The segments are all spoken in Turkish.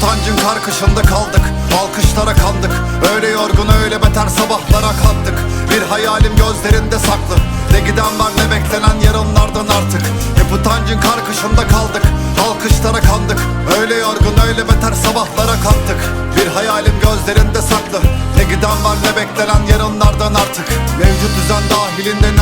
utancın karkışında kaldık. Alkışlara kandık. Öyle yorgun öyle beter sabahlara kalktık Bir hayalim gözlerinde saklı. Ne giden var ne beklenen yarınlardan artık. Hep utancın karkışında kaldık. Alkışlara kandık. Öyle yorgun öyle beter sabahlara kalktık Bir hayalim gözlerinde saklı. Ne giden var ne beklenen yarınlardan artık. Mevcut düzen dahilinde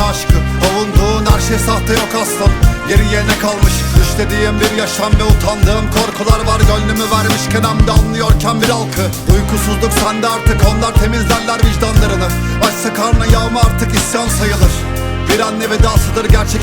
şey sahte yok aslan. Geriye ne kalmış? Düşlediğim bir yaşam ve utandığım korkular var. Gönlümü vermişken hem de anlıyorken bir halkı Uykusuzluk sende artık. Onlar temizlerler vicdanlarını. Açsa karnı yağma artık isyan sayılır. Bir anne vedasıdır gerçek